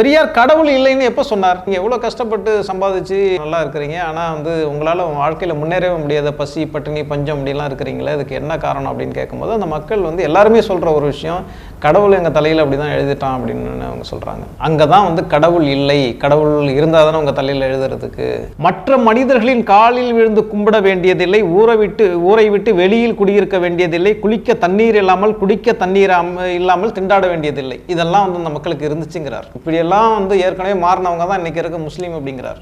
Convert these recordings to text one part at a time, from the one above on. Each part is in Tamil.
பெரியார் கடவுள் இல்லைன்னு எப்போ சொன்னார்? நீங்கள் எவ்வளோ கஷ்டப்பட்டு சம்பாதிச்சு நல்லா இருக்கிறீங்க? ஆனால் வந்து உங்களால் வாழ்க்கையில் முன்னேறவே முடியாத பசி பட்டினி பஞ்சம் அப்படிலாம் இருக்கிறீங்களே அதுக்கு என்ன காரணம் அப்படின்னு கேட்கும்போது அந்த மக்கள் வந்து எல்லாருமே சொல்கிற ஒரு விஷயம் கடவுள் எங்கள் தலையில் அப்படி தான் எழுதிட்டான் அப்படின்னு அவங்க சொல்கிறாங்க அங்கே தான் வந்து கடவுள் இல்லை. கடவுள் இருந்தால் தானே உங்கள் தலையில் எழுதுறதுக்கு. மற்ற மனிதர்களின் காலில் விழுந்து கும்பிட வேண்டியதில்லை ஊரை விட்டு ஊரை விட்டு வெளியில் குடியிருக்க வேண்டியதில்லை குளிக்க தண்ணீர் இல்லாமல் குடிக்க தண்ணீர் இல்லாமல் திண்டாட வேண்டியதில்லை. இதெல்லாம் வந்து அந்த மக்களுக்கு இருந்துச்சுங்கிறார். இப்படியெல்லாம் வந்து ஏற்கனவே மாறினவங்க தான் இன்றைக்கி இருக்க முஸ்லீம் அப்படிங்கிறார்.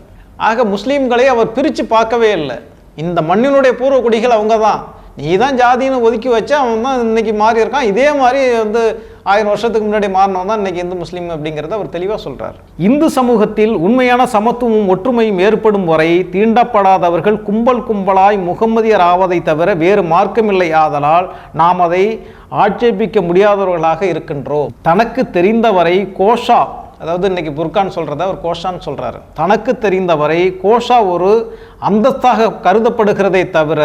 ஆக முஸ்லீம்களை அவர் பிரித்து பார்க்கவே இல்லை. இந்த மண்ணினுடைய பூர்வ குடிகள் அவங்க தான் நீ தான் ஜாதின்னு ஒதுக்கி வச்சு அவன் தான் இன்னைக்கு மாறி இருக்கான். இதே மாதிரி வந்து ஆயிரம் வருஷத்துக்கு முன்னாடி மாறினவன் தான் இன்னைக்கு இந்து முஸ்லீம் அப்படிங்கிறத அவர் தெளிவாக சொல்கிறார் இந்து சமூகத்தில் உண்மையான சமத்துவமும் ஒற்றுமையும் ஏற்படும் வரை தீண்டப்படாதவர்கள் கும்பல் கும்பலாய் முகம்மதியர் ஆவதை தவிர வேறு மார்க்கமில்லை. ஆதலால் நாம் அதை ஆட்சேபிக்க முடியாதவர்களாக இருக்கின்றோம். தனக்கு தெரிந்தவரை கோஷா அதாவது இன்னைக்கு புர்கான் சொல்கிறத அவர் கோஷான்னு சொல்கிறாரு தனக்கு தெரிந்தவரை கோஷா ஒரு அந்தஸ்தாக கருதப்படுகிறதை தவிர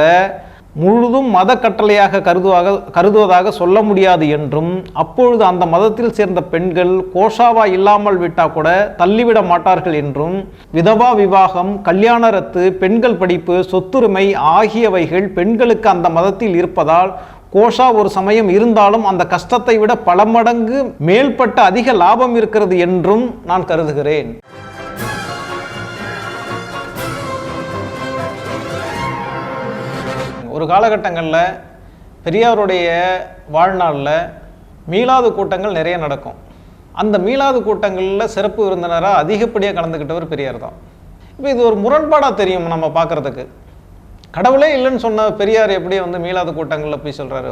முழுதும் மத கட்டளையாக கருதுவாக கருதுவதாக சொல்ல முடியாது என்றும் அப்பொழுது அந்த மதத்தில் சேர்ந்த பெண்கள் கோஷாவா இல்லாமல் விட்டால் கூட தள்ளிவிட மாட்டார்கள் என்றும் விதவா விவாகம் கல்யாண ரத்து பெண்கள் படிப்பு சொத்துரிமை ஆகியவைகள் பெண்களுக்கு அந்த மதத்தில் இருப்பதால் கோஷா ஒரு சமயம் இருந்தாலும் அந்த கஷ்டத்தை விட பல மடங்கு மேல்பட்ட அதிக லாபம் இருக்கிறது என்றும் நான் கருதுகிறேன். ஒரு காலகட்டங்களில் பெரியாருடைய வாழ்நாளில் மீளாது கூட்டங்கள் நிறைய நடக்கும். அந்த மீளாது கூட்டங்களில் சிறப்பு விருந்தினராக அதிகப்படியாக கலந்துக்கிட்டவர் பெரியார் தான். இப்போ இது ஒரு முரண்பாடாக தெரியும் நம்ம பார்க்குறதுக்கு கடவுளே இல்லைன்னு சொன்ன பெரியார் எப்படி வந்து மீளாத கூட்டங்களில் போய் சொல்கிறாரு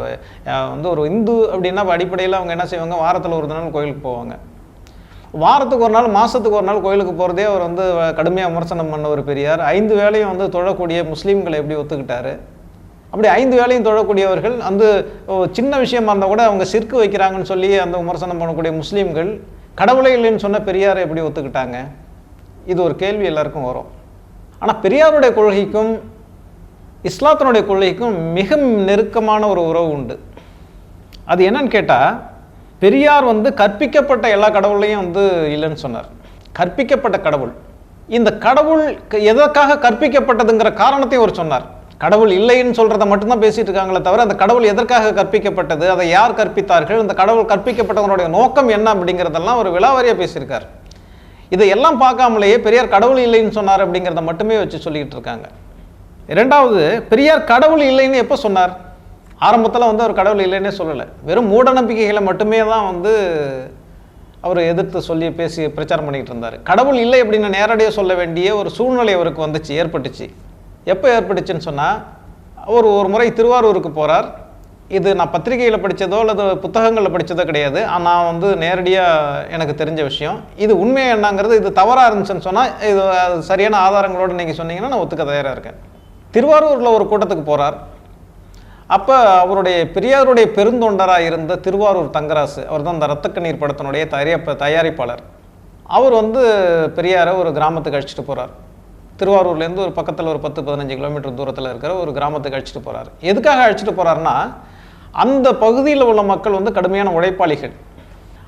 வந்து ஒரு இந்து அப்படின்னா அடிப்படையில் அவங்க என்ன செய்வாங்க? வாரத்தில் ஒரு நாள் கோயிலுக்கு போவாங்க. வாரத்துக்கு ஒரு நாள் மாதத்துக்கு ஒரு நாள் கோயிலுக்கு போகிறதே அவர் வந்து கடுமையாக விமர்சனம் பண்ண ஒரு பெரியார். ஐந்து வேலையும் வந்து தொழக்கூடிய முஸ்லீம்களை எப்படி ஒத்துக்கிட்டாரு? அப்படி ஐந்து வேலையும் தொழக்கூடியவர்கள் அந்த ஓ, சின்ன விஷயமா இருந்தால் கூட அவங்க சிற்கு வைக்கிறாங்கன்னு சொல்லி அந்த விமர்சனம் பண்ணக்கூடிய முஸ்லீம்கள் கடவுளே இல்லைன்னு சொன்ன பெரியாரை எப்படி ஒத்துக்கிட்டாங்க? இது ஒரு கேள்வி எல்லாருக்கும் வரும். ஆனால் பெரியாருடைய கொள்கைக்கும் இஸ்லாத்தினுடைய கொள்கைக்கும் மிக நெருக்கமான ஒரு உறவு உண்டு. அது என்னன்னு கேட்டால் பெரியார் வந்து கற்பிக்கப்பட்ட எல்லா கடவுளையும் வந்து இல்லைன்னு சொன்னார். கற்பிக்கப்பட்ட கடவுள். இந்த கடவுள் எதற்காக கற்பிக்கப்பட்டதுங்கிற காரணத்தையும் அவர் சொன்னார். கடவுள் இல்லைன்னு சொல்றதை மட்டும்தான் பேசிட்டு இருக்காங்களே தவிர அந்த கடவுள் எதற்காக கற்பிக்கப்பட்டது அதை யார் கற்பித்தார்கள் இந்த கடவுள் கற்பிக்கப்பட்டவனுடைய நோக்கம் என்ன அப்படிங்கிறதெல்லாம் ஒரு விலாவாரியாக பேசியிருக்கார். இதையெல்லாம் பார்க்காமலேயே பெரியார் கடவுள் இல்லைன்னு சொன்னார் அப்படிங்கிறத மட்டுமே வச்சு சொல்லிக்கிட்டு இருக்காங்க. இரண்டாவது பெரியார் கடவுள் இல்லைன்னு எப்போ சொன்னார்? ஆரம்பத்தில் வந்து அவர் கடவுள் இல்லைன்னே சொல்லலை. வெறும் மூடநம்பிக்கைகளை மட்டுமே தான் வந்து அவர் எதிர்த்து சொல்லி பேசி பிரச்சாரம் பண்ணிக்கிட்டு இருந்தார். கடவுள் இல்லை அப்படின்னு நேரடியாக சொல்ல வேண்டிய ஒரு சூழ்நிலை அவருக்கு வந்துச்சு ஏற்பட்டுச்சு. எப்போ ஏற்பட்டுச்சுன்னு சொன்னால் ஒரு ஒரு முறை திருவாரூருக்கு போகிறார் இது நான் பத்திரிகையில் படித்ததோ அல்லது புத்தகங்களில் படித்ததோ கிடையாது. நான் வந்து நேரடியாக எனக்கு தெரிஞ்ச விஷயம். இது உண்மை என்னங்கிறது இது தவறாக இருந்துச்சுன்னு சொன்னால் இது சரியான ஆதாரங்களோடு நீங்கள் சொன்னீங்கன்னா நான் ஒத்துக்க தயாராக இருக்கேன். திருவாரூரில் ஒரு கூட்டத்துக்கு போகிறார் அப்போ அவருடைய பெரியாருடைய பெருந்தொண்டராக இருந்த திருவாரூர் தங்கராசு அவர் தான் இந்த ரத்தக்கண்ணீர் படத்தினுடைய தயாரிப்ப தயாரிப்பாளர். அவர் வந்து பெரியாரை ஒரு கிராமத்துக்கு அழைச்சிட்டு போகிறார் திருவாரூர்லேருந்து ஒரு பக்கத்தில் ஒரு பத்து பதினஞ்சு கிலோமீட்டர் தூரத்தில் இருக்கிற ஒரு கிராமத்துக்கு அழைச்சிட்டு போகிறார் எதுக்காக அழைச்சிட்டு போகிறாருன்னா அந்த பகுதியில் உள்ள மக்கள் வந்து கடுமையான உழைப்பாளிகள்.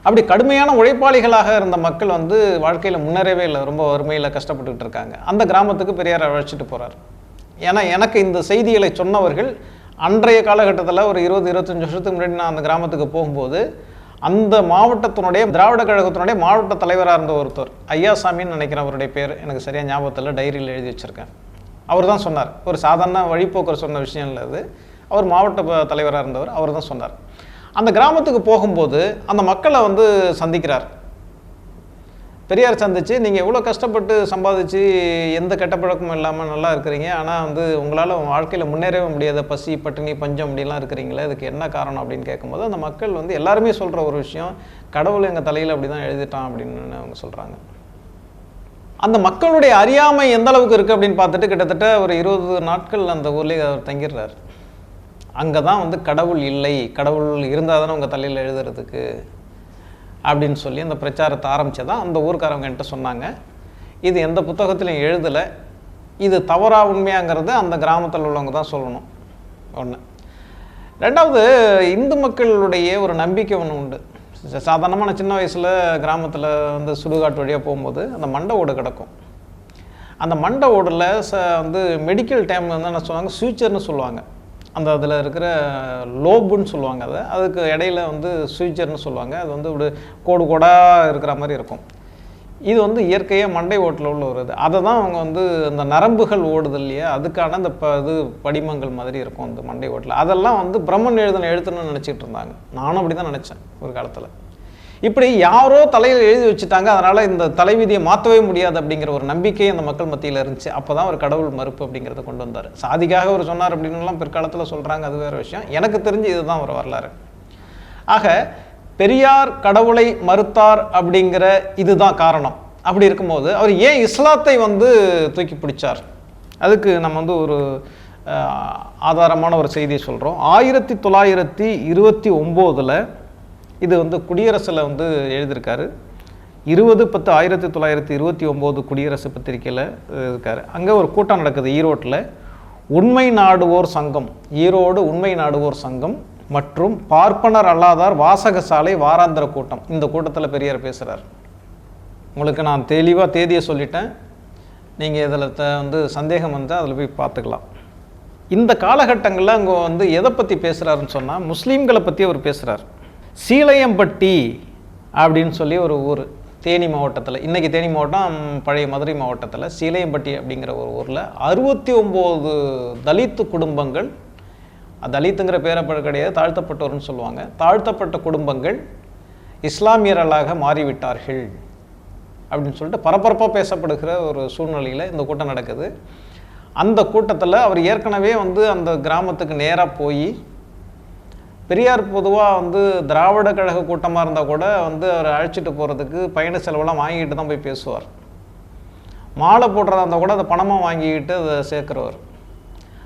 அப்படி கடுமையான உழைப்பாளிகளாக இருந்த மக்கள் வந்து வாழ்க்கையில் முன்னேறவே இல்லை ரொம்ப வறுமையில் கஷ்டப்பட்டுக்கிட்டு இருக்காங்க. அந்த கிராமத்துக்கு பெரியார் அழைச்சிட்டு போகிறார் ஏன்னா எனக்கு இந்த செய்திகளை சொன்னவர்கள் அன்றைய காலகட்டத்தில் ஒரு இருபது இருபத்தஞ்சி வருஷத்துக்கு முன்னாடி நான் அந்த கிராமத்துக்கு போகும்போது அந்த மாவட்டத்தினுடைய திராவிட கழகத்தினுடைய மாவட்ட தலைவராக இருந்த ஒருத்தர் ஐயாசாமின்னு நினைக்கிறேன் அவருடைய பேர் எனக்கு சரியாக ஞாபகத்தில் டைரியில் எழுதி வச்சுருக்கேன். அவர் தான் சொன்னார். ஒரு சாதாரண வழிப்போக்கர் சொன்ன விஷயம் இல்லை அது. அவர் மாவட்ட ப- தலைவராக இருந்தவர் அவர் தான் சொன்னார். அந்த கிராமத்துக்கு போகும்போது அந்த மக்களை வந்து சந்திக்கிறார். பெரியார் சந்திச்சு நீங்கள் எவ்வளோ கஷ்டப்பட்டு சம்பாதிச்சு எந்த கெட்ட பழக்கமும் இல்லாமல் நல்லா இருக்கிறீங்க? ஆனால் வந்து உங்களால் வாழ்க்கையில் முன்னேறவே முடியாத பசி பட்டினி பஞ்சம் அப்படிலாம் இருக்கிறீங்களே அதுக்கு என்ன காரணம் அப்படின்னு கேட்கும்போது அந்த மக்கள் வந்து எல்லாருமே சொல்கிற ஒரு விஷயம் கடவுள் எங்கள் தலையில் அப்படி தான் எழுதிட்டான் அப்படின்னு அவங்க சொல்கிறாங்க அந்த மக்களுடைய அறியாமை எந்த அளவுக்கு இருக்குது அப்படின்னு பார்த்துட்டு கிட்டத்தட்ட ஒரு இருபது நாட்கள் அந்த ஊர்லேயே அவர் தங்கிடுறார். அங்கே தான் வந்து கடவுள் இல்லை. கடவுள் இருந்தால் தானே உங்கள் தலையில் எழுதுறதுக்கு? அப்படின்னு சொல்லி அந்த பிரச்சாரத்தை ஆரம்பித்ததான் அந்த ஊர்க்காரவங்க என்கிட்ட சொன்னாங்க. இது எந்த புத்தகத்திலையும் எழுதலை. இது தவறாக உண்மையாங்கிறது அந்த கிராமத்தில் உள்ளவங்க தான் சொல்லணும். ஒன்று ரெண்டாவது இந்து மக்களுடைய ஒரு நம்பிக்கை ஒன்று உண்டு. சாதாரணமான சின்ன வயசில் கிராமத்தில் வந்து சுடுகாட்டு வழியாக போகும்போது அந்த மண்டை ஓடு கிடக்கும். அந்த மண்டை ஓடில் ச வந்து மெடிக்கல் டைம் வந்து என்ன சொல்லுவாங்க? ஃபியூச்சர்னு சொல்லுவாங்க. அந்த அதில் இருக்கிற லோபுன்னு சொல்லுவாங்க அதை. அதுக்கு இடையில வந்து ஃபியூச்சர்னு சொல்லுவாங்க. அது வந்து இப்படி கோடு கோடாக இருக்கிற மாதிரி இருக்கும். இது வந்து இயற்கையாக மண்டை ஓட்டில் உள்ள ஒரு இது. அதை தான் அவங்க வந்து அந்த நரம்புகள் ஓடுது இல்லையா? அதுக்கான அந்த ப இது படிமங்கள் மாதிரி இருக்கும் அந்த மண்டை ஓட்டில். அதெல்லாம் வந்து பிரம்மன் எழுதின எழுத்துன்னு நினச்சிட்டு இருந்தாங்க. நானும் அப்படி தான் நினச்சேன் ஒரு காலத்தில். இப்படி யாரோ தலையில் எழுதி வச்சுட்டாங்க அதனால் இந்த தலைவிதியை மாற்றவே முடியாது அப்படிங்கிற ஒரு நம்பிக்கை அந்த மக்கள் மத்தியில் இருந்துச்சு. அப்போ தான் ஒரு கடவுள் மறுப்பு அப்படிங்கிறத கொண்டு வந்தார். சாதிக்காக அவர் சொன்னார் அப்படின்னுலாம் பிற்காலத்தில் சொல்கிறாங்க அது வேறு விஷயம். எனக்கு தெரிஞ்சு இதுதான் ஒரு வரலாறு. ஆக பெரியார் கடவுளை மறுத்தார் அப்படிங்கிற இதுதான் காரணம். அப்படி இருக்கும்போது அவர் ஏன் இஸ்லாத்தை வந்து தூக்கி பிடிச்சார்? அதுக்கு நம்ம வந்து ஒரு ஆதாரமான ஒரு செய்தியை சொல்கிறோம் ஆயிரத்தி தொள்ளாயிரத்தி இருபத்தி ஒம்போதில் இது வந்து குடியரசில் வந்து எழுதியிருக்காரு. இருபது பத்து ஆயிரத்தி தொள்ளாயிரத்தி இருபத்தி ஒம்பது குடியரசு பத்திரிக்கையில் இருக்கார். அங்கே ஒரு கூட்டம் நடக்குது ஈரோட்டில். உண்மை நாடுவோர் சங்கம் ஈரோடு உண்மை நாடுவோர் சங்கம் மற்றும் பார்ப்பனர் அல்லாதார் வாசகசாலை வாராந்திர கூட்டம். இந்த கூட்டத்தில் பெரியார் பேசுகிறார் உங்களுக்கு நான் தெளிவாக தேதியை சொல்லிட்டேன். நீங்கள் இதில் த வந்து சந்தேகம் வந்தால் அதில் போய் பார்த்துக்கலாம். இந்த காலகட்டங்களில் அங்கே வந்து எதை பற்றி பேசுகிறாருன்னு சொன்னால் முஸ்லீம்களை பற்றி அவர் பேசுகிறார் சீலையம்பட்டி அப்படின்னு சொல்லி ஒரு ஊர் தேனி மாவட்டத்தில். இன்றைக்கி தேனி மாவட்டம் பழைய மதுரை மாவட்டத்தில் சீலையம்பட்டி அப்படிங்கிற ஒரு ஊரில் அறுபத்தி ஒம்பது தலித்து குடும்பங்கள் தலித்துங்கிற பேரப்பட கிடையாது தாழ்த்தப்பட்டோர்னு சொல்லுவாங்க. தாழ்த்தப்பட்ட குடும்பங்கள் இஸ்லாமியர்களாக மாறிவிட்டார்கள் அப்படின்னு சொல்லிட்டு பரபரப்பாக பேசப்படுகிற ஒரு சூழ்நிலையில் இந்த கூட்டம் நடக்குது. அந்த கூட்டத்தில் அவர் ஏற்கனவே வந்து அந்த கிராமத்துக்கு நேராக போய் பெரியார் பொதுவாக வந்து திராவிட கழக கூட்டமாக இருந்தால் கூட வந்து அவர் அழைச்சிட்டு போகிறதுக்கு பயண செலவெல்லாம் வாங்கிட்டு தான் போய் பேசுவார். மாலை போடுறதா இருந்தால் கூட அதை பணமாக வாங்கிக்கிட்டு அதை சேர்க்குறவர்.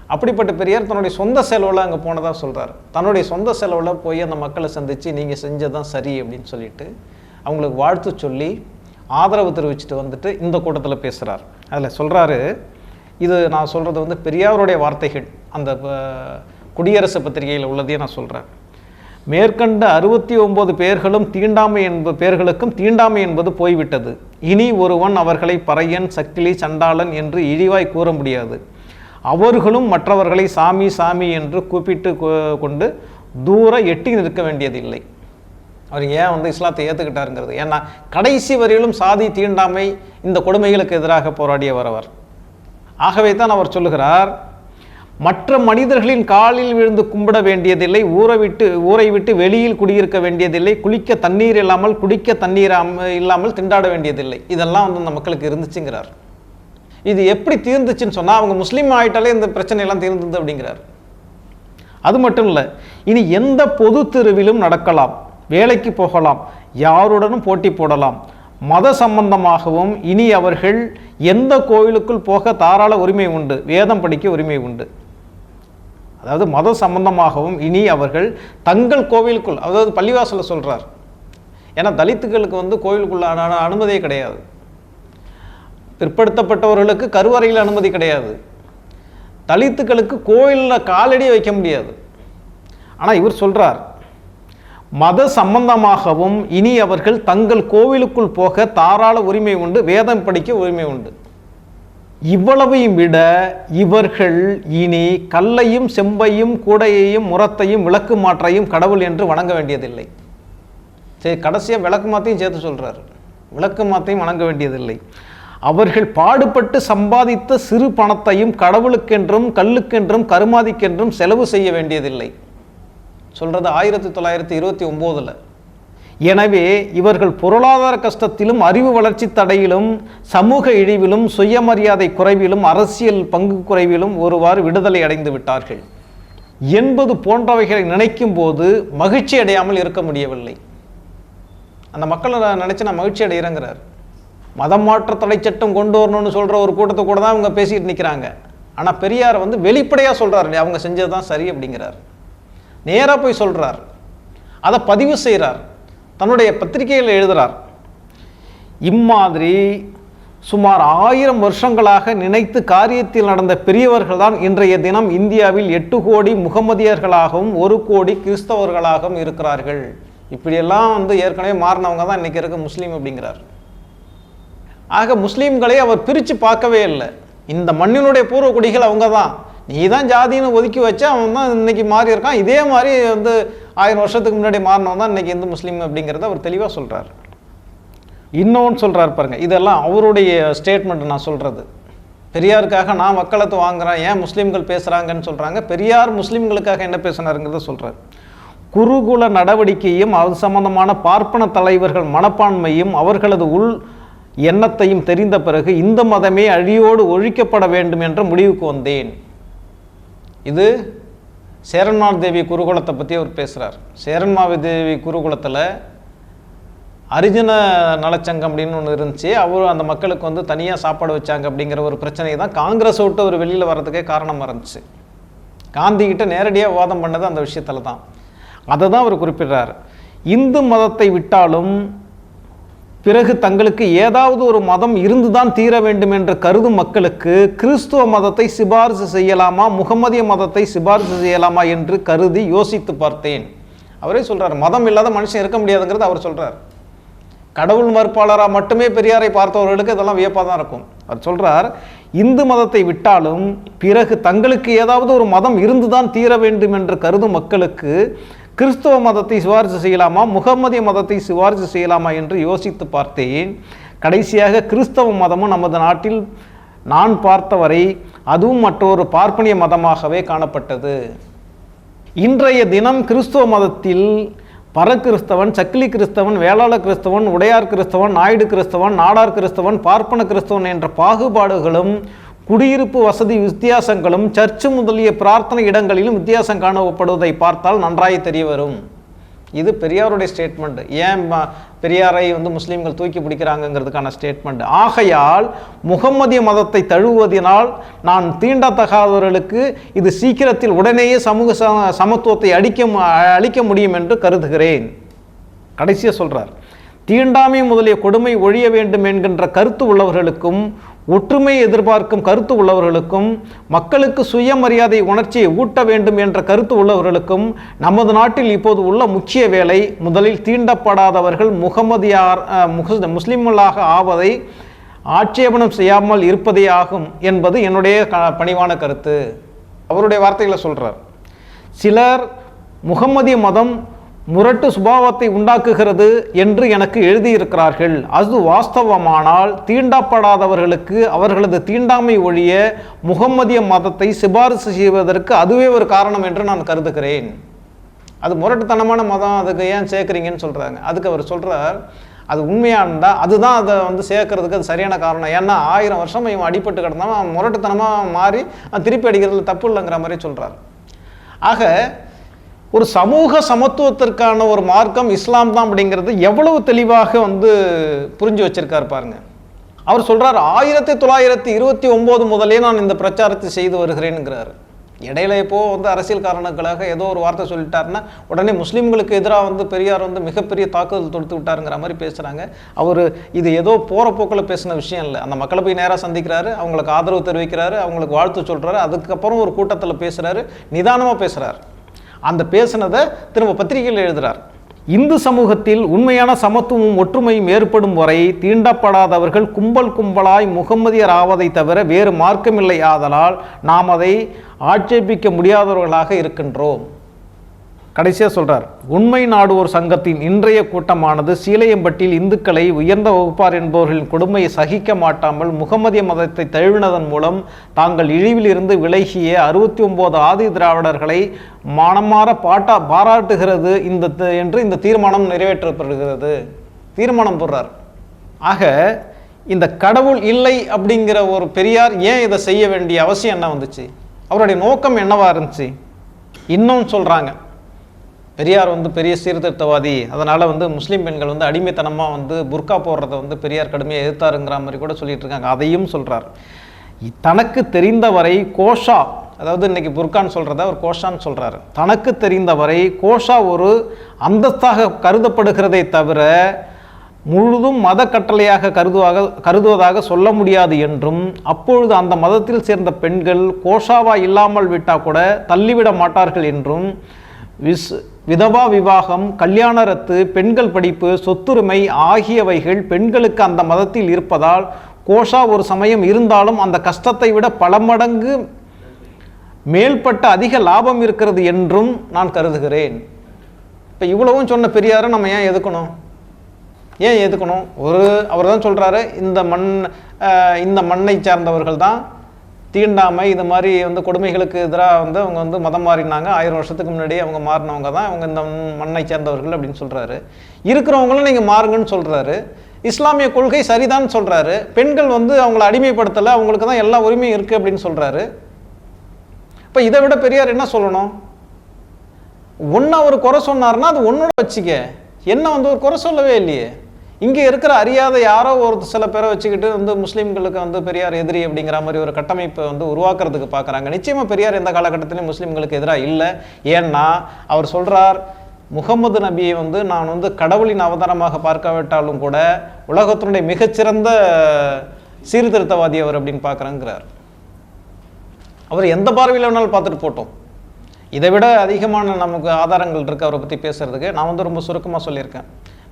அப்படிப்பட்ட பெரியார் தன்னுடைய சொந்த செலவில் அங்கே போனதாக சொல்கிறார் தன்னுடைய சொந்த செலவில் போய் அந்த மக்களை சந்தித்து நீங்கள் செஞ்சதான் சரி அப்படின்னு சொல்லிட்டு அவங்களுக்கு வாழ்த்து சொல்லி ஆதரவு தெரிவிச்சுட்டு வந்துட்டு இந்த கூட்டத்தில் பேசுகிறார் அதில் சொல்கிறாரு இது நான் சொல்கிறது வந்து பெரியாருடைய வார்த்தைகள். அந்த ப- குடியரசு பத்திரிகையில் உள்ளதையே நான் சொல்கிறேன் மேற்கண்ட அறுபத்தி ஒன்பது பேர்களும் தீண்டாமை என்ப பேர்களுக்கும் தீண்டாமை என்பது போய்விட்டது. இனி ஒருவன் அவர்களை பறையன் சக்கிலி சண்டாளன் என்று இழிவாய் கூற முடியாது. அவர்களும் மற்றவர்களை சாமி சாமி என்று கூப்பிட்டு கொண்டு தூர எட்டி நிற்க வேண்டியதில்லை. அவர் ஏன் வந்து இஸ்லாத்தை ஏற்றுக்கிட்டாருங்கிறது ஏன்னா கடைசி வரையிலும் சாதி தீண்டாமை இந்த கொடுமைகளுக்கு எதிராக போராடிய வரவர் ஆகவே தான் அவர் சொல்லுகிறார் மற்ற மனிதர்களின் காலில் விழுந்து கும்பிட வேண்டியதில்லை ஊரை விட்டு ஊரை விட்டு வெளியில் குடியிருக்க வேண்டியதில்லை குளிக்க தண்ணீர் இல்லாமல் குடிக்க தண்ணீர் இல்லாமல் திண்டாட வேண்டியதில்லை. இதெல்லாம் வந்து அந்த மக்களுக்கு இருந்துச்சுங்கிறார். இது எப்படி தீர்ந்துச்சுன்னு சொன்னால் அவங்க முஸ்லீம் ஆகிட்டாலே இந்த பிரச்சனையெல்லாம் தீர்ந்தது அப்படிங்கிறார். அது மட்டும் இல்லை இனி எந்த பொது தெருவிலும் நடக்கலாம் வேலைக்கு போகலாம் யாருடனும் போட்டி போடலாம் மத சம்பந்தமாகவும் இனி அவர்கள் எந்த கோயிலுக்குள் போக தாராள உரிமை உண்டு வேதம் படிக்க உரிமை உண்டு. அதாவது மத சம்பந்தமாகவும் இனி அவர்கள் தங்கள் கோவிலுக்குள் அதாவது பள்ளிவாசலில் சொல்கிறார் ஏன்னா தலித்துகளுக்கு வந்து கோவிலுக்குள்ளான அனுமதியே கிடையாது. பிற்படுத்தப்பட்டவர்களுக்கு கருவறையில் அனுமதி கிடையாது. தலித்துக்களுக்கு கோயிலில் காலடி வைக்க முடியாது. ஆனால் இவர் சொல்கிறார் மத சம்பந்தமாகவும் இனி அவர்கள் தங்கள் கோவிலுக்குள் போக தாராள உரிமை உண்டு வேதம் படிக்க உரிமை உண்டு. இவ்வளவையும் விட இவர்கள் இனி கல்லையும் செம்பையும் கூடையையும் முரத்தையும் விளக்கு மாற்றையும் கடவுள் என்று வணங்க வேண்டியதில்லை. சரி கடைசியாக விளக்கு மாத்தையும் சேர்த்து சொல்கிறார் விளக்கு மாத்தையும் வணங்க வேண்டியதில்லை. அவர்கள் பாடுபட்டு சம்பாதித்த சிறு பணத்தையும் கடவுளுக்கென்றும் கல்லுக்கென்றும் கருமாதிக்கென்றும் செலவு செய்ய வேண்டியதில்லை. சொல்கிறது ஆயிரத்தி தொள்ளாயிரத்தி இருபத்தி ஒம்போதில். எனவே இவர்கள் பொருளாதார கஷ்டத்திலும் அறிவு வளர்ச்சி தடையிலும் சமூக இழிவிலும் சுயமரியாதை குறைவிலும் அரசியல் பங்கு குறைவிலும் ஒருவாறு விடுதலை அடைந்து விட்டார்கள். என்பது போன்றவைகளை நினைக்கும் போது மகிழ்ச்சி அடையாமல் இருக்க முடியவில்லை. அந்த மக்களை நான் நினைச்சு நான் மகிழ்ச்சி அடைகிறேங்கிறார். மதம் மாற்ற தடை சட்டம் கொண்டு வரணும்னு சொல்ற ஒரு கூட்டத்தை கூட தான் அவங்க பேசிட்டு நிற்கிறாங்க ஆனால் பெரியார் வந்து வெளிப்படையா சொல்றாரு அவங்க செஞ்சது தான் சரி அப்படிங்கிறார். நேராக போய் சொல்றார். அதை பதிவு செய்கிறார் தன்னுடைய பத்திரிகையில் எழுதுறார் இம்மாதிரி சுமார் ஆயிரம் வருஷங்களாக நினைத்து காரியத்தில் நடந்த பெரியவர்கள் தான் இன்றைய தினம் இந்தியாவில் எட்டு கோடி முகமதியர்களாகவும் ஒரு கோடி கிறிஸ்தவர்களாகவும் இருக்கிறார்கள். இப்படியெல்லாம் வந்து ஏற்கனவே மாறினவங்க தான் இன்றைக்கி இருக்க முஸ்லீம் அப்படிங்கிறார். ஆக முஸ்லீம்களை அவர் பிரித்து பார்க்கவே இல்லை. இந்த மண்ணினுடைய பூர்வ குடிகள் அவங்க தான். நீ தான் ஜாதின்னு ஒதுக்கி வச்சா அவன் தான் இன்னைக்கு மாறி இருக்கான். இதே மாதிரி வந்து ஆயிரம் வருஷத்துக்கு முன்னாடி மாறினவன் தான் இன்றைக்கி இந்து முஸ்லீம் அப்படிங்கிறத அவர் தெளிவாக சொல்கிறார் இன்னொன்று சொல்கிறார் பாருங்கள் இதெல்லாம் அவருடைய ஸ்டேட்மெண்ட் நான் சொல்கிறது பெரியாருக்காக நான் மக்களத்தை வாங்குறேன் ஏன் முஸ்லீம்கள் பேசுகிறாங்கன்னு சொல்கிறாங்க பெரியார் முஸ்லீம்களுக்காக என்ன பேசுனாருங்கிறத சொல்கிறார் குருகுல நடவடிக்கையும் அது சம்பந்தமான பார்ப்பன தலைவர்கள் மனப்பான்மையும் அவர்களது உள் எண்ணத்தையும் தெரிந்த பிறகு இந்த மதமே அழியோடு ஒழிக்கப்பட வேண்டும் என்ற முடிவுக்கு வந்தேன். இது சேரன்மாவி தேவி குருகுலத்தை பற்றி அவர் பேசுகிறார் சேரன்மாவி தேவி குருகுலத்தில் அரிஜன நலச்சங்கம் அப்படின்னு ஒன்று இருந்துச்சு. அவர் அந்த மக்களுக்கு வந்து தனியாக சாப்பாடு வச்சாங்க அப்படிங்கிற ஒரு பிரச்சனை தான் காங்கிரஸ் விட்டு ஒரு வெளியில் வர்றதுக்கே காரணமாக இருந்துச்சு. காந்திக்கிட்ட நேரடியாக விவாதம் பண்ணது அந்த விஷயத்தில் தான். அதை தான் அவர் குறிப்பிடுறார். இந்து மதத்தை விட்டாலும் பிறகு தங்களுக்கு ஏதாவது ஒரு மதம் இருந்துதான் தீர வேண்டும் என்று கருதும் மக்களுக்கு கிறிஸ்துவ மதத்தை சிபாரிசு செய்யலாமா முகமதிய மதத்தை சிபாரிசு செய்யலாமா என்று கருதி யோசித்து பார்த்தேன். அவரே சொல்றார் மதம் இல்லாத மனுஷன் இருக்க முடியாதுங்கிறது அவர் சொல்றார். கடவுள் மறுப்பாளராக மட்டுமே பெரியாரை பார்த்தவர்களுக்கு இதெல்லாம் வியப்பாக தான் இருக்கும். அவர் சொல்றார் இந்து மதத்தை விட்டாலும் பிறகு தங்களுக்கு ஏதாவது ஒரு மதம் இருந்துதான் தீர வேண்டும் என்று கருதும் மக்களுக்கு கிறிஸ்தவ மதத்தை சிபாரிசு செய்யலாமா? முகமதிய மதத்தை சிபாரிசு செய்யலாமா என்று யோசித்து பார்த்தேன். கடைசியாக கிறிஸ்தவ மதமும் நமது நாட்டில் நான் பார்த்தவரை அதுவும் மற்றொரு பார்ப்பனிய மதமாகவே காணப்பட்டது. இன்றைய தினம் கிறிஸ்துவ மதத்தில் பரகிறிஸ்தவன் சக்கிலி கிறிஸ்தவன் வேளாள கிறிஸ்தவன் உடையார் கிறிஸ்தவன் நாயுடு கிறிஸ்தவன் நாடார் கிறிஸ்தவன் பார்ப்பன கிறிஸ்தவன் என்ற பாகுபாடுகளும் குடியிருப்பு வசதி வித்தியாசங்களும் சர்ச்சு முதலிய பிரார்த்தனை இடங்களிலும் வித்தியாசம் காணப்படுவதை பார்த்தால் நன்றாய் தெரிய வரும். இது பெரியாருடைய ஸ்டேட்மெண்ட் ஏன் ம- பெரியாரை வந்து முஸ்லீம்கள் தூக்கி பிடிக்கிறாங்கங்கிறதுக்கான ஸ்டேட்மெண்ட் ஆகையால் முகம்மதிய மதத்தை தழுவுவதனால் நான் தீண்டத்தகாதவர்களுக்கு இது சீக்கிரத்தில் உடனேயே சமூக ச- சமத்துவத்தை அடிக்க அளிக்க முடியும் என்று கருதுகிறேன். கடைசியாக சொல்கிறார் தீண்டாமை முதலிய கொடுமை ஒழிய வேண்டும் என்கின்ற கருத்து உள்ளவர்களுக்கும் ஒற்றுமை எதிர்பார்க்கும் கருத்து உள்ளவர்களுக்கும் மக்களுக்கு சுயமரியாதை உணர்ச்சியை ஊட்ட வேண்டும் என்ற கருத்து உள்ளவர்களுக்கும் நமது நாட்டில் இப்போது உள்ள முக்கிய வேலை முதலில் தீண்டப்படாதவர்கள் முகமதியார் முஸ்லிம்களாக ஆவதை ஆட்சேபனம் செய்யாமல் இருப்பதே ஆகும் என்பது என்னுடைய க- பணிவான கருத்து. அவருடைய வார்த்தைகளை சொல்கிறார் சிலர் முகமதிய மதம் முரட்டு சுபாவத்தை உண்டாக்குகிறது என்று எனக்கு எழுதியிருக்கிறார்கள். அது வாஸ்தவமானால் தீண்டப்படாதவர்களுக்கு அவர்களது தீண்டாமை ஒழிய முகம்மதிய மதத்தை சிபாரிசு செய்வதற்கு அதுவே ஒரு காரணம் என்று நான் கருதுகிறேன். அது முரட்டுத்தனமான மதம் அதுக்கு ஏன் சேர்க்குறீங்கன்னு சொல்கிறாங்க அதுக்கு அவர் சொல்கிறார் அது உண்மையானதா இருந்தால் அதுதான் அதை வந்து சேர்க்கறதுக்கு அது சரியான காரணம். ஏன்னா ஆயிரம் வருஷம் இவன் அடிபட்டு கிடந்தான் அவன் முரட்டுத்தனமாக மாறி திருப்பி அடிக்கிறதுல தப்பு இல்லைங்கிற மாதிரி சொல்கிறார் ஆக ஒரு சமூக சமத்துவத்திற்கான ஒரு மார்க்கம் இஸ்லாம் தான் அப்படிங்கிறது எவ்வளவு தெளிவாக வந்து புரிஞ்சு வச்சிருக்கார் பாருங்க. அவர் சொல்கிறார் ஆயிரத்தி தொள்ளாயிரத்தி இருபத்தி ஒம்போது முதலே நான் இந்த பிரச்சாரத்தை செய்து வருகிறேனுங்கிறார். இடையில இப்போ வந்து அரசியல் காரணங்களுக்காக ஏதோ ஒரு வார்த்தை சொல்லிட்டாருன்னா உடனே முஸ்லீம்களுக்கு எதிராக வந்து பெரியார் வந்து மிகப்பெரிய தாக்குதல் தொடுத்து விட்டாருங்கிற மாதிரி பேசுகிறாங்க அவர் இது ஏதோ போகிற போக்கில் பேசின விஷயம் இல்லை. அந்த மக்களை போய் நேராக சந்திக்கிறாரு அவங்களுக்கு ஆதரவு தெரிவிக்கிறாரு அவங்களுக்கு வாழ்த்து சொல்கிறாரு அதுக்கப்புறம் ஒரு கூட்டத்தில் பேசுகிறாரு நிதானமாக பேசுகிறாரு அந்த பேசினதை திரும்ப பத்திரிகையில் எழுதுறார். இந்து சமூகத்தில் உண்மையான சமத்துவமும் ஒற்றுமையும் ஏற்படும் வரை தீண்டப்படாதவர்கள் கும்பல் கும்பலாய் முகம்மதியர் ஆவதை தவிர வேறு மார்க்கமில்லை. ஆதலால் நாம் அதை ஆட்சேபிக்க முடியாதவர்களாக இருக்கின்றோம். கடைசியாக சொல்கிறார் உண்மை நாடுவோர் சங்கத்தின் இன்றைய கூட்டமானது சீலையம்பட்டியில் இந்துக்களை உயர்ந்த வகுப்பார் என்பவர்களின் கொடுமையை சகிக்க மாட்டாமல் முகமதிய மதத்தை தழுவினதன் மூலம் தாங்கள் இழிவிலிருந்து விலகிய அறுபத்தி ஒன்பது ஆதி திராவிடர்களை மனமாற பாட்டா பாராட்டுகிறது இந்த த- என்று இந்த தீர்மானம் நிறைவேற்றப்படுகிறது. தீர்மானம் போடுறார். ஆக இந்த கடவுள் இல்லை அப்படிங்கிற ஒரு பெரியார் ஏன் இதை செய்ய வேண்டிய அவசியம் என்ன வந்துச்சு? அவருடைய நோக்கம் என்னவா இருந்துச்சு? இன்னும் சொல்கிறாங்க பெரியார் வந்து பெரிய சீர்திருத்தவாதி. அதனால் வந்து முஸ்லீம் பெண்கள் வந்து அடிமைத்தனமாக வந்து புர்கா போடுறத வந்து பெரியார் கடுமையாக எதிர்த்தாருங்கிற மாதிரி கூட சொல்லிட்டு இருக்காங்க. அதையும் சொல்கிறார் தனக்கு தெரிந்தவரை கோஷா அதாவது இன்றைக்கி புர்கான்னு சொல்கிறத அவர் கோஷான்னு சொல்கிறாரு தனக்கு தெரிந்தவரை கோஷா ஒரு அந்தஸ்தாக கருதப்படுகிறதை தவிர முழுதும் மத கட்டளையாக கருதுவாக கருதுவதாக சொல்ல முடியாது என்றும் அப்பொழுது அந்த மதத்தில் சேர்ந்த பெண்கள் கோஷாவா இல்லாமல் விட்டால் கூட தள்ளிவிட மாட்டார்கள் என்றும் விஸ் விதவா விவாகம் கல்யாண ரத்து பெண்கள் படிப்பு சொத்துரிமை ஆகியவைகள் பெண்களுக்கு அந்த மதத்தில் இருப்பதால் கோஷா ஒரு சமயம் இருந்தாலும் அந்த கஷ்டத்தை விட பல மடங்கு மேல்பட்ட அதிக லாபம் இருக்கிறது என்றும் நான் கருதுகிறேன். இப்போ இவ்வளவும் சொன்ன பெரியாரை நம்ம ஏன் எதுக்கணும்? ஏன் எதுக்கணும்? ஒரு அவர் தான் சொல்கிறாரு இந்த மண் இந்த மண்ணை சார்ந்தவர்கள் தான் தீண்டாமை இது மாதிரி வந்து கொடுமைகளுக்கு எதிராக வந்து அவங்க வந்து மதம் மாறினாங்க. ஆயிரம் வருஷத்துக்கு முன்னாடி அவங்க மாறினவங்க தான் அவங்க இந்த மண்ணை சேர்ந்தவர்கள் அப்படின்னு சொல்கிறாரு இருக்கிறவங்களும் நீங்கள் மாறுங்கன்னு சொல்கிறாரு இஸ்லாமிய கொள்கை சரிதான் சொல்கிறாரு பெண்கள் வந்து அவங்கள அடிமைப்படுத்தலை அவங்களுக்கு தான் எல்லா உரிமையும் இருக்குது அப்படின்னு சொல்கிறாரு இப்போ இதை விட பெரியார் என்ன சொல்லணும்? ஒன்று அவர் குறை சொன்னார்னா அது ஒன்றோட வச்சுக்க. என்ன வந்து ஒரு குறை சொல்லவே இல்லையே. இங்கே இருக்கிற அறியாத யாரோ ஒரு சில பேரை வச்சுக்கிட்டு வந்து முஸ்லீம்களுக்கு வந்து பெரியார் எதிரி அப்படிங்கிற மாதிரி ஒரு கட்டமைப்பை வந்து உருவாக்குறதுக்கு பார்க்குறாங்க. நிச்சயமாக பெரியார் எந்த காலகட்டத்திலையும் முஸ்லீம்களுக்கு எதிராக இல்லை. ஏன்னா அவர் சொல்கிறார் முகமது நபியை வந்து நான் வந்து கடவுளின் அவதாரமாக பார்க்காவிட்டாலும் கூட உலகத்தினுடைய மிகச்சிறந்த சீர்திருத்தவாதி அவர் அப்படின்னு பார்க்குறேங்கிறார். அவர் எந்த பார்வையில் வேணாலும் பார்த்துட்டு போட்டோம். இதை விட அதிகமான நமக்கு ஆதாரங்கள் இருக்குது அவரை பற்றி பேசுறதுக்கு. நான் வந்து ரொம்ப சுருக்கமாக சொல்லியிருக்கேன்.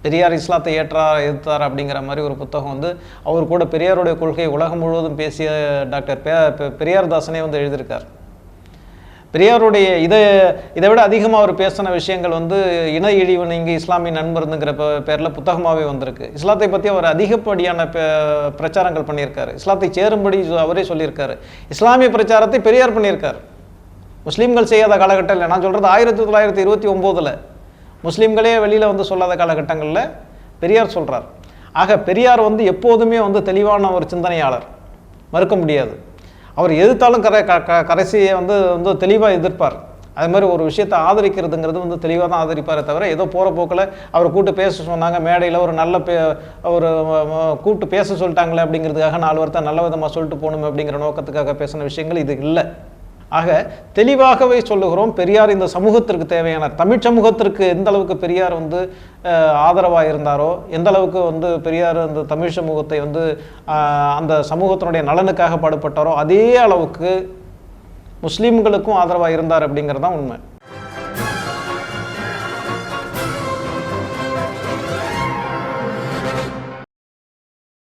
பெரியார் இஸ்லாத்தை ஏற்றார் எதிர்த்தார் அப்படிங்கிற மாதிரி ஒரு புத்தகம் வந்து அவர் கூட பெரியாருடைய கொள்கை உலகம் முழுவதும் பேசிய டாக்டர் பெரியார் தாசனே வந்து எழுதியிருக்கார். பெரியாருடைய இதை இதை விட அதிகமாக அவர் பேசின விஷயங்கள் வந்து இன இழிவு நீங்க இஸ்லாமிய நண்பருங்கிற பேரில் புத்தகமாகவே வந்திருக்கு. இஸ்லாத்தை பற்றி அவர் அதிகப்படியான பிரச்சாரங்கள் பண்ணியிருக்காரு. இஸ்லாத்தை சேரும்படி அவரே சொல்லியிருக்காரு. இஸ்லாமிய பிரச்சாரத்தை பெரியார் பண்ணியிருக்கார். முஸ்லீம்கள் செய்யாத காலகட்டத்தில் நான் சொல்கிறது ஆயிரத்தி தொள்ளாயிரத்தி இருபத்தி ஒம்போதில். முஸ்லீம்களே வெளியில் வந்து சொல்லாத காலகட்டங்களில் பெரியார் சொல்கிறார் ஆக பெரியார் வந்து எப்போதுமே வந்து தெளிவான ஒரு சிந்தனையாளர். மறுக்க முடியாது. அவர் எதிர்த்தாலும் கரை க க வந்து வந்து தெளிவாக எதிர்ப்பார். அது மாதிரி ஒரு விஷயத்தை ஆதரிக்கிறதுங்கிறது வந்து தெளிவாக தான் ஆதரிப்பாரே தவிர ஏதோ போகிற போக்கில் அவர் கூட்டு பேச சொன்னாங்க மேடையில் ஒரு நல்ல பே ஒரு கூப்பிட்டு பேச சொல்லிட்டாங்களே அப்படிங்கிறதுக்காக நாலு வார்த்தை நல்ல விதமாக சொல்லிட்டு போகணும் அப்படிங்கிற நோக்கத்துக்காக பேசின விஷயங்கள் இது இல்லை. ஆக தெளிவாகவே சொல்லுகிறோம் பெரியார் இந்த சமூகத்திற்கு தேவையான தமிழ் சமூகத்திற்கு எந்த அளவுக்கு பெரியார் வந்து ஆதரவாக இருந்தாரோ எந்த அளவுக்கு வந்து பெரியார் அந்த தமிழ் சமூகத்தை வந்து அந்த சமூகத்தினுடைய நலனுக்காக பாடுபட்டாரோ அதே அளவுக்கு முஸ்லீம்களுக்கும் ஆதரவாக இருந்தார் அப்படிங்கிறது தான் உண்மை.